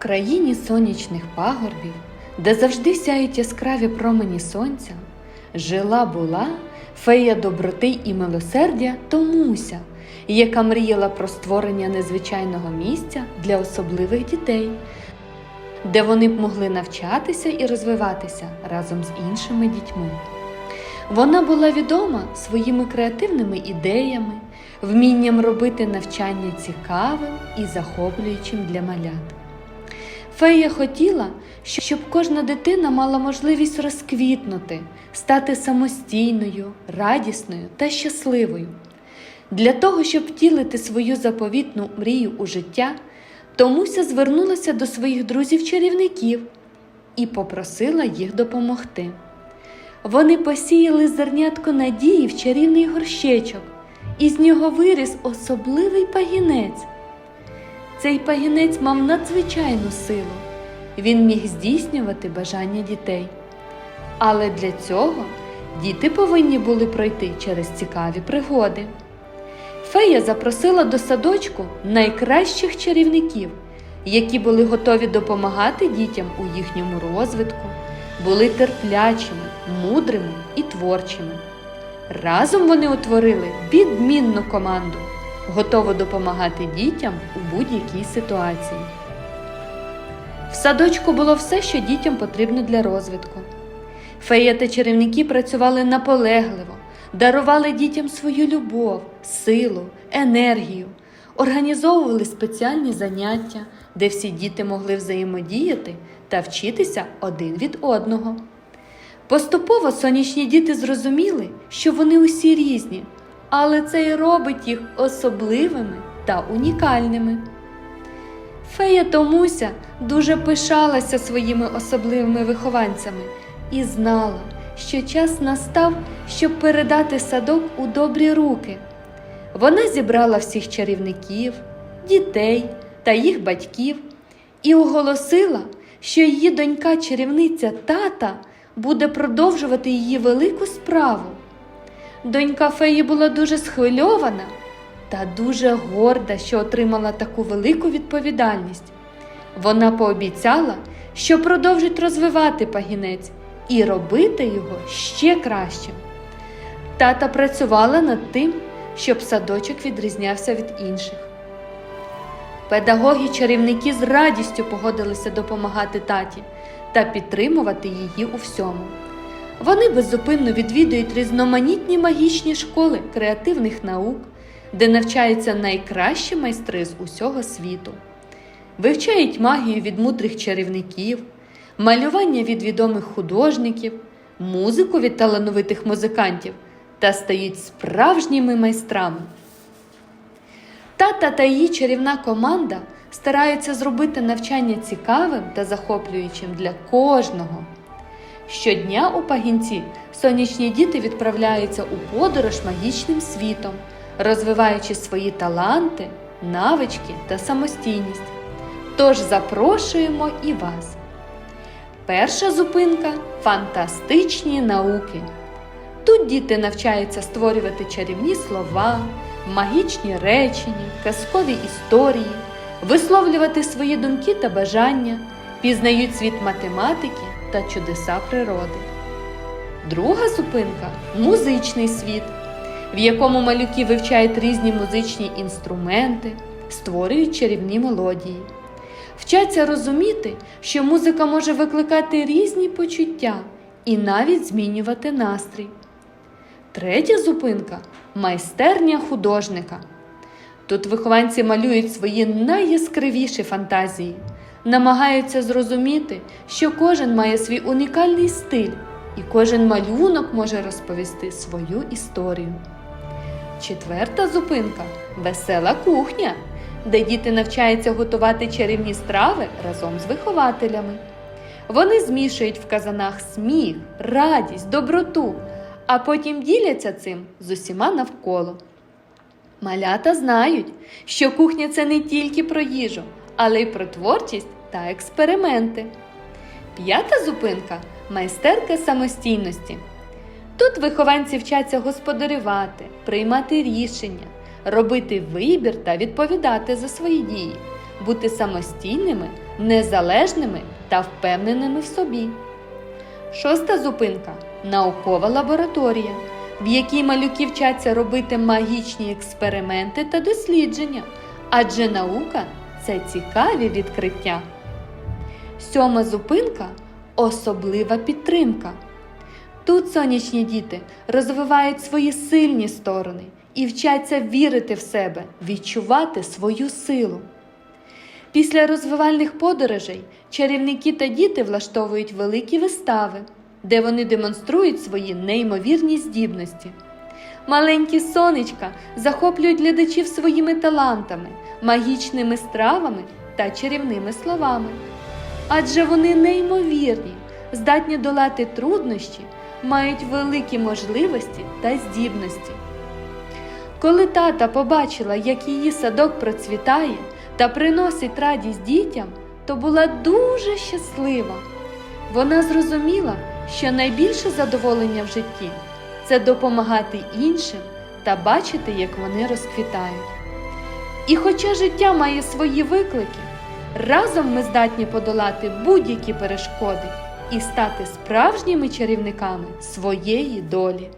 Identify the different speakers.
Speaker 1: країні сонячних пагорбів, де завжди сяють яскраві промені сонця, жила була фея доброти і милосердя Томуся, яка мріяла про створення незвичайного місця для особливих дітей, де вони б могли навчатися і розвиватися разом з іншими дітьми. Вона була відома своїми креативними ідеями, вмінням робити навчання цікавим і захоплюючим для малят. Фея хотіла, щоб кожна дитина мала можливість розквітнути, стати самостійною, радісною та щасливою. Для того, щоб втілити свою заповітну мрію у життя, Томуся звернулася до своїх друзів-чарівників і попросила їх допомогти. Вони посіяли зернятко надії в чарівний горщечок, і з нього виріс особливий пагінець. Цей пагінець мав надзвичайну силу. Він міг здійснювати бажання дітей. Але для цього діти повинні були пройти через цікаві пригоди. Фея запросила до садочку найкращих чарівників, які були готові допомагати дітям у їхньому розвитку, були терплячими, мудрими і творчими. Разом вони утворили відмінну команду, готову допомагати дітям у будь-якій ситуації. В садочку було все, що дітям потрібно для розвитку. Фея та чарівники працювали наполегливо, дарували дітям свою любов, силу, енергію, організовували спеціальні заняття, де всі діти могли взаємодіяти та вчитися один від одного. Поступово сонячні діти зрозуміли, що вони усі різні, але це й робить їх особливими та унікальними. Фея Томуся дуже пишалася своїми особливими вихованцями і знала, що час настав, щоб передати садок у добрі руки. Вона зібрала всіх чарівників, дітей та їх батьків і оголосила, що її донька чарівниця тата буде продовжувати її велику справу. Донька феї була дуже схвильована та дуже горда, що отримала таку велику відповідальність. Вона пообіцяла, що продовжить розвивати пагінець і робити його ще кращим. Тата працювала над тим, щоб садочок відрізнявся від інших. Педагоги чарівники з радістю погодилися допомагати таті та підтримувати її у всьому. Вони беззупинно відвідують різноманітні магічні школи креативних наук, де навчаються найкращі майстри з усього світу, вивчають магію від мудрих чарівників, малювання від відомих художників, музику від талановитих музикантів та стають справжніми майстрами. Тата та її чарівна команда стараються зробити навчання цікавим та захоплюючим для кожного. Щодня у пагінці сонячні діти відправляються у подорож магічним світом, розвиваючи свої таланти, навички та самостійність. Тож запрошуємо і вас. Перша зупинка фантастичні науки. Тут діти навчаються створювати чарівні слова, магічні речення, казкові історії, висловлювати свої думки та бажання, пізнають світ математики та чудеса природи. Друга зупинка музичний світ, в якому малюки вивчають різні музичні інструменти, створюють чарівні мелодії. Вчаться розуміти, що музика може викликати різні почуття і навіть змінювати настрій. Третя зупинка майстерня художника. Тут вихованці малюють свої найяскравіші фантазії, намагаються зрозуміти, що кожен має свій унікальний стиль, і кожен малюнок може розповісти свою історію. Четверта зупинка весела кухня, де діти навчаються готувати чарівні страви разом з вихователями. Вони змішують в казанах сміх, радість, доброту, а потім діляться цим з усіма навколо. Малята знають, що кухня це не тільки про їжу, але й про творчість та експерименти. П'ята зупинка майстерка самостійності. Тут вихованці вчаться господарювати, приймати рішення, робити вибір та відповідати за свої дії. бути самостійними, незалежними та впевненими в собі. Шоста зупинка наукова лабораторія, в якій малюки вчаться робити магічні експерименти та дослідження, адже наука це цікаві відкриття. Сьома зупинка особлива підтримка. Тут сонячні діти розвивають свої сильні сторони і вчаться вірити в себе, відчувати свою силу. Після розвивальних подорожей чарівники та діти влаштовують великі вистави, де вони демонструють свої неймовірні здібності. Маленькі сонечка захоплюють глядачів своїми талантами, магічними стравами та чарівними словами. Адже вони неймовірні, здатні долати труднощі, мають великі можливості та здібності. Коли тата побачила, як її садок процвітає та приносить радість дітям, то була дуже щаслива. Вона зрозуміла, що найбільше задоволення в житті це допомагати іншим та бачити, як вони розквітають. І хоча життя має свої виклики, разом ми здатні подолати будь-які перешкоди і стати справжніми чарівниками своєї долі.